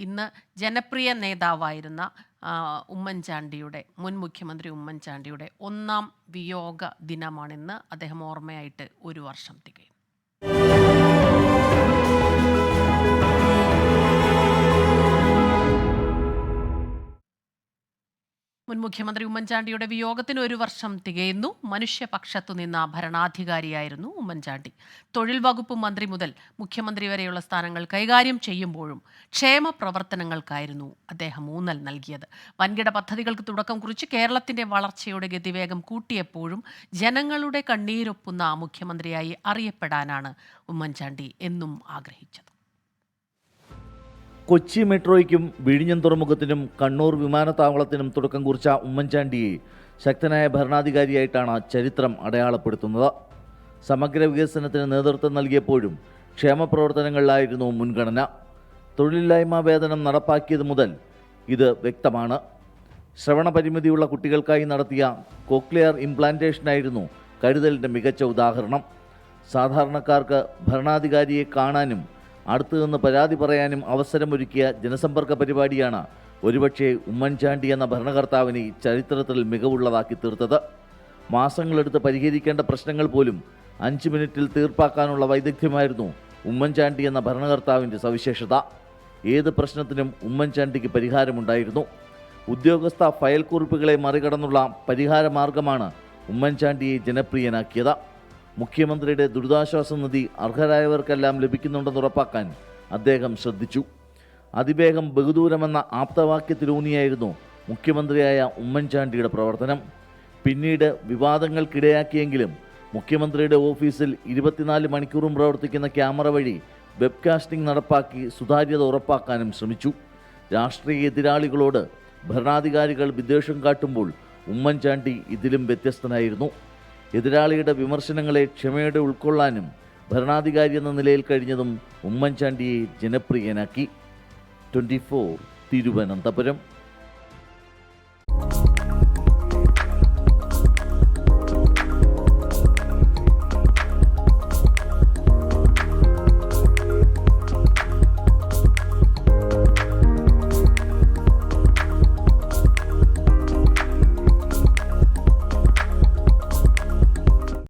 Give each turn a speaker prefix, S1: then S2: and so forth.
S1: ഇന്ന് ജനപ്രിയ നേതാവായിരുന്ന ഉമ്മൻചാണ്ടിയുടെ മുൻ മുഖ്യമന്ത്രി ഉമ്മൻചാണ്ടിയുടെ ഒന്നാം വിയോഗ ദിനമാണിന്ന് അദ്ദേഹം ഓർമ്മയായിട്ട് ഒരു വർഷം തികയും മുൻ മുഖ്യമന്ത്രി ഉമ്മൻചാണ്ടിയുടെ വിയോഗത്തിന് ഒരു വർഷം തികയുന്നു. മനുഷ്യപക്ഷത്തു നിന്ന ഭരണാധികാരിയായിരുന്നു ഉമ്മൻചാണ്ടി. തൊഴിൽ വകുപ്പ് മന്ത്രി മുതൽ മുഖ്യമന്ത്രി വരെയുള്ള സ്ഥാനങ്ങൾ കൈകാര്യം ചെയ്യുമ്പോഴും ക്ഷേമ പ്രവർത്തനങ്ങൾക്കായിരുന്നു അദ്ദേഹം ഊന്നൽ നൽകിയത്. വൻകിട പദ്ധതികൾക്ക് തുടക്കം കുറിച്ച് കേരളത്തിന്റെ വളർച്ചയുടെ ഗതിവേഗം കൂട്ടിയപ്പോഴും ജനങ്ങളുടെ കണ്ണീരൊപ്പുന്ന മുഖ്യമന്ത്രിയായി അറിയപ്പെടാനാണ് ഉമ്മൻചാണ്ടി എന്നും ആഗ്രഹിച്ചത്.
S2: കൊച്ചി മെട്രോയ്ക്കും വിഴിഞ്ഞം തുറമുഖത്തിനും കണ്ണൂർ വിമാനത്താവളത്തിനും തുടക്കം കുറിച്ച ഉമ്മൻചാണ്ടിയെ ശക്തനായ ഭരണാധികാരിയായിട്ടാണ് ചരിത്രം അടയാളപ്പെടുത്തുന്നത്. സമഗ്ര വികസനത്തിന് നേതൃത്വം നൽകിയപ്പോഴും ക്ഷേമ പ്രവർത്തനങ്ങളിലായിരുന്നു മുൻഗണന. തൊഴിലില്ലായ്മ വേതനം നടപ്പാക്കിയത് മുതൽ ഇത് വ്യക്തമാണ്. ശ്രവണ പരിമിതിയുള്ള കുട്ടികൾക്കായി നടത്തിയ കോക്ലിയർ ഇംപ്ലാന്റേഷനായിരുന്നു കരുതലിന്റെ മികച്ച ഉദാഹരണം. സാധാരണക്കാർക്ക് ഭരണാധികാരിയെ കാണാനും അടുത്തു നിന്ന് പരാതി പറയാനും അവസരമൊരുക്കിയ ജനസമ്പർക്ക പരിപാടിയാണ് ഒരുപക്ഷെ ഉമ്മൻചാണ്ടി എന്ന ഭരണകർത്താവിനെ ചരിത്രത്തിൽ മികവുള്ളതാക്കി തീർത്തത്. മാസങ്ങളെടുത്ത് പരിഹരിക്കേണ്ട പ്രശ്നങ്ങൾ പോലും അഞ്ച് മിനിറ്റിൽ തീർപ്പാക്കാനുള്ള വൈദഗ്ധ്യമായിരുന്നു ഉമ്മൻചാണ്ടി എന്ന ഭരണകർത്താവിന്റെ സവിശേഷത. ഏത് പ്രശ്നത്തിനും ഉമ്മൻചാണ്ടിക്ക് പരിഹാരമുണ്ടായിരുന്നു. ഉദ്യോഗസ്ഥ ഫയൽ കുറിപ്പുകളെ മറികടന്നുള്ള പരിഹാര മാർഗമാണ് ഉമ്മൻചാണ്ടിയെ ജനപ്രിയനാക്കിയത്. മുഖ്യമന്ത്രിയുടെ ദുരിതാശ്വാസ നിധി അർഹരായവർക്കെല്ലാം ലഭിക്കുന്നുണ്ടെന്ന് ഉറപ്പാക്കാൻ അദ്ദേഹം ശ്രദ്ധിച്ചു. അതിവേഗം ബഹുദൂരമെന്ന ആപ്തവാക്യത്തിലൂന്നിയായിരുന്നു മുഖ്യമന്ത്രിയായ ഉമ്മൻചാണ്ടിയുടെ പ്രവർത്തനം. പിന്നീട് വിവാദങ്ങൾക്കിടയാക്കിയെങ്കിലും മുഖ്യമന്ത്രിയുടെ ഓഫീസിൽ ഇരുപത്തിനാല് മണിക്കൂറും പ്രവർത്തിക്കുന്ന ക്യാമറ വഴി വെബ്കാസ്റ്റിംഗ് നടപ്പാക്കി സുതാര്യത ഉറപ്പാക്കാനും ശ്രമിച്ചു. രാഷ്ട്രീയ എതിരാളികളോട് ഭരണാധികാരികൾ വിദ്വേഷം കാട്ടുമ്പോൾ ഉമ്മൻചാണ്ടി ഇതിലും വ്യത്യസ്തനായിരുന്നു. എതിരാളിയുടെ വിമർശനങ്ങളെ ക്ഷമയോടെ ഉൾക്കൊള്ളാനും ഭരണാധികാരി എന്ന നിലയിൽ കഴിഞ്ഞതും ഉമ്മൻചാണ്ടിയെ ജനപ്രിയനാക്കി. Twenty four Thiruvananthapuram.